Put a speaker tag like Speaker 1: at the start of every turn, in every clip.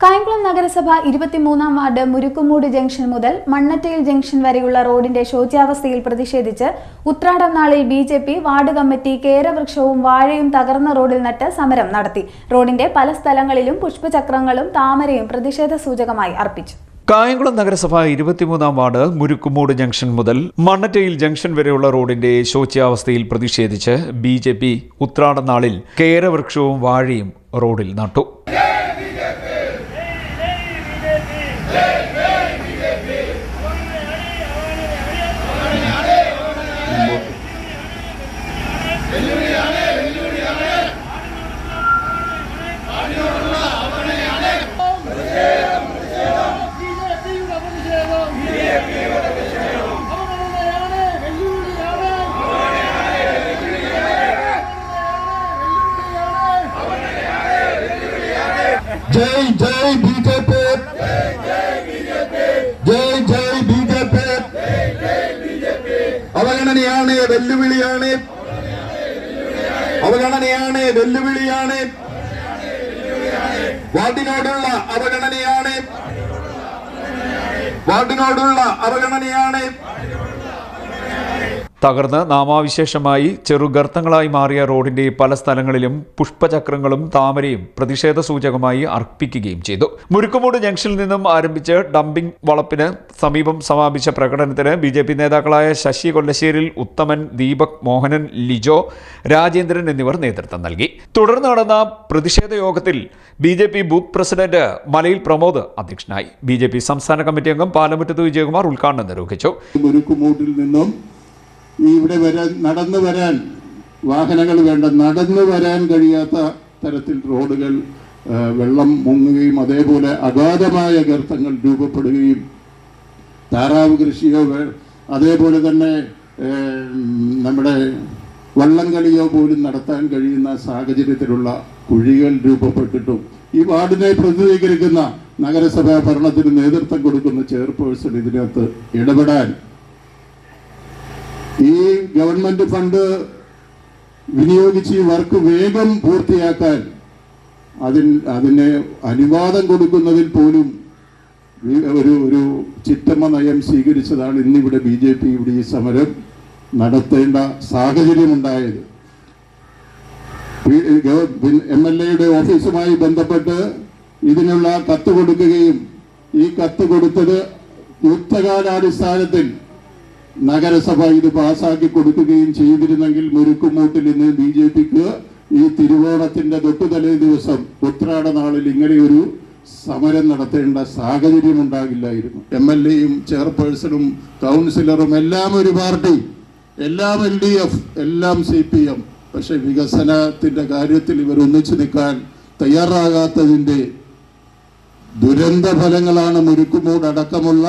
Speaker 1: കായംകുളം നഗരസഭ ഇരുപത്തിമൂന്നാം ward Murukkumoodu junction മുതൽ മണ്ണറ്റയിൽ ജംഗ്ഷൻ വരെയുള്ള റോഡിന്റെ ശോച്യാവസ്ഥയിൽ പ്രതിഷേധിച്ച് ഉത്രാടം നാളിൽ B J P ward committee കേരവൃക്ഷവും വാഴയും തകർന്ന റോഡിൽ നട്ട് സമരം നടത്തി. റോഡിന്റെ പല സ്ഥലങ്ങളിലും പുഷ്പചക്രങ്ങളും താമരയും പ്രതിഷേധ സൂചകമായി അർപ്പിച്ചു.
Speaker 2: കായംകുളം നഗരസഭ ഇരുപത്തിമൂന്നാം വാർഡ് മുരുക്കുമൂട് ജംഗ്ഷൻ മുതൽ മണ്ണറ്റയിൽ ജംഗ്ഷൻ വരെയുള്ള റോഡിന്റെ ശോച്യാവസ്ഥയിൽ പ്രതിഷേധിച്ച് ബി ജെ പി ഉത്രാടനാളിൽ കേരവൃക്ഷവും വാഴയും റോഡിൽ നട്ടു.
Speaker 3: ജയ് ജയ് ബി ജെ പി. ജയ് ജയ് ബി ജെ പി. അവഗണനയാണ് വെല്ലുവിളിയാണ്. അവഗണനയാണ് വെല്ലുവിളിയാണ്. വാർഡിനോടുള്ള അവഗണനയാണ്. വാർഡിനോടുള്ള അവഗണനയാണ്.
Speaker 2: തകർന്ന് നാമാവിശേഷമായി ചെറുഗർത്തങ്ങളായി മാറിയ റോഡിന്റെ പല സ്ഥലങ്ങളിലും പുഷ്പചക്രങ്ങളും താമരയും പ്രതിഷേധ സൂചകമായി അർപ്പിക്കുകയും ചെയ്തു. മുരുക്കുമൂട് ജംഗ്ഷനിൽ നിന്നും ആരംഭിച്ച് ഡംപിംഗ് വളപ്പിന് സമീപം സമാപിച്ച പ്രകടനത്തിന് ബി ജെ പി നേതാക്കളായ ശശി കൊല്ലശ്ശേരിൽ ഉത്തമൻ ദീപക് മോഹനൻ ലിജോ രാജേന്ദ്രൻ എന്നിവർ നേതൃത്വം നൽകി. തുടർന്ന് നടന്ന പ്രതിഷേധ യോഗത്തിൽ B J P booth president മലയിൽ പ്രമോദ് അധ്യക്ഷനായി. ബി ജെ പി സംസ്ഥാന കമ്മിറ്റി അംഗം പാലമുറ്റത്ത് വിജയകുമാർ ഉദ്ഘാടനം നിർവഹിച്ചു.
Speaker 3: നിന്നും ഈ ഇവിടെ വരാൻ നടന്നു വരാൻ വാഹനങ്ങൾ വേണ്ട നടന്നു വരാൻ കഴിയാത്ത തരത്തിൽ റോഡുകൾ വെള്ളം മുങ്ങുകയും അതേപോലെ അഗാധമായ ഗർത്തങ്ങൾ രൂപപ്പെടുകയും താറാവ് കൃഷിയോ അതേപോലെ തന്നെ നമ്മുടെ വള്ളംകളിയോ പോലും നടത്താൻ കഴിയുന്ന സാഹചര്യത്തിലുള്ള കുഴികൾ രൂപപ്പെട്ടിട്ടും ഈ വാർഡിനെ പ്രതിനിധീകരിക്കുന്ന നഗരസഭാ ഭരണത്തിന് നേതൃത്വം കൊടുക്കുന്ന ചെയർപേഴ്സൺ ഇതിനകത്ത് ഇടപെടാൻ ഈ ഗവൺമെന്റ് ഫണ്ട് വിനിയോഗിച്ച് ഈ വർക്ക് വേഗം പൂർത്തിയാക്കാൻ അതിൽ അതിന് അനുവാദം കൊടുക്കുന്നതിൽ പോലും ഒരു ഒരു ചിറ്റമ്മ നയം സ്വീകരിച്ചതാണ് ഇന്നിവിടെ ബി ജെ പി ഇവിടെ ഈ സമരം നടത്തേണ്ട സാഹചര്യമുണ്ടായത്. എം എൽ എയുടെ ഓഫീസുമായി ബന്ധപ്പെട്ട് ഇതിനുള്ള കത്ത് കൊടുക്കുകയും ഈ കത്ത് കൊടുത്തത് യുദ്ധകാലാടിസ്ഥാനത്തിൽ നഗരസഭ ഇത് പാസാക്കി കൊടുക്കുകയും ചെയ്തിരുന്നെങ്കിൽ മുരുക്കുമൂട്ടിൽ ഇന്ന് ബി ജെ പിക്ക് ഈ തിരുവോണത്തിന്റെ തൊട്ടുതലേ ദിവസം ഉത്രാട നാളിൽ ഇങ്ങനെയൊരു സമരം നടത്തേണ്ട സാഹചര്യം ഉണ്ടാകില്ലായിരുന്നു. എം എൽ എയും ചെയർപേഴ്സണും കൗൺസിലറും എല്ലാം ഒരു പാർട്ടി എല്ലാം എൽ ഡി എഫ് എല്ലാം സി പി എം. പക്ഷെ വികസനത്തിന്റെ കാര്യത്തിൽ ഇവർ ഒന്നിച്ചു നിൽക്കാൻ തയ്യാറാകാത്തതിന്റെ ദുരന്ത ഫലങ്ങളാണ് മുരുക്കുമൂട് അടക്കമുള്ള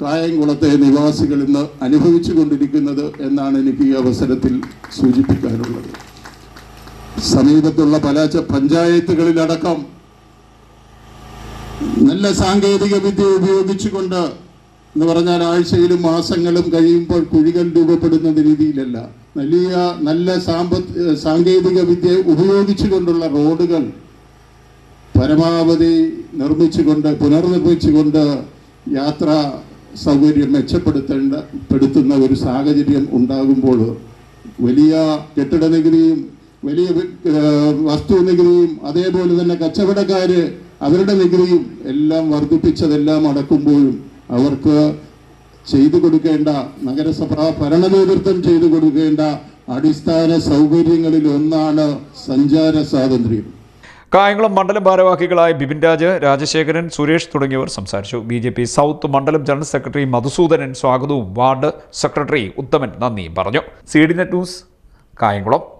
Speaker 3: കായംകുളത്തെ നിവാസികൾ ഇന്ന് അനുഭവിച്ചു കൊണ്ടിരിക്കുന്നത് എന്നാണ് എനിക്ക് ഈ അവസരത്തിൽ സൂചിപ്പിക്കാനുള്ളത്. സമീപത്തുള്ള പല പഞ്ചായത്തുകളിലടക്കം നല്ല സാങ്കേതിക വിദ്യ ഉപയോഗിച്ചുകൊണ്ട് എന്ന് പറഞ്ഞാൽ ആഴ്ചയിലും മാസങ്ങളും കഴിയുമ്പോൾ കുഴികൾ രൂപപ്പെടുന്ന രീതിയിലല്ല. വലിയ നല്ല സാമ്പത്ത് സാങ്കേതിക വിദ്യ ഉപയോഗിച്ചുകൊണ്ടുള്ള റോഡുകൾ പരമാവധി നിർമ്മിച്ചുകൊണ്ട് പുനർനിർമ്മിച്ചുകൊണ്ട് യാത്രാ സൗകര്യം മെച്ചപ്പെടുത്തേണ്ട പെടുത്തുന്ന ഒരു സാഹചര്യം ഉണ്ടാകുമ്പോൾ വലിയ കെട്ടിട നികുതിയും വലിയ വസ്തു നികുതിയും അതേപോലെ തന്നെ കച്ചവടക്കാര് അവരുടെ നികുതിയും എല്ലാം വർദ്ധിപ്പിച്ചതെല്ലാം അടക്കുമ്പോഴും അവർക്ക് ചെയ്തു കൊടുക്കേണ്ട നഗരസഭാ ഭരണ നേതൃത്വം ചെയ്തു കൊടുക്കേണ്ട അടിസ്ഥാന സൗകര്യങ്ങളിൽ ഒന്നാണ് സഞ്ചാര സ്വാതന്ത്ര്യം.
Speaker 2: കായംകുളം മണ്ഡലം ഭാരവാഹികളായ ബിപിൻ രാജ് രാജശേഖരൻ സുരേഷ് തുടങ്ങിയവർ സംസാരിച്ചു. ബി ജെ പി സൗത്ത് മണ്ഡലം ജനറൽ സെക്രട്ടറി മധുസൂദനൻ സ്വാഗതവും വാർഡ് സെക്രട്ടറി ഉത്തമൻ നന്ദിയും പറഞ്ഞു. C D net news Kayamkulam.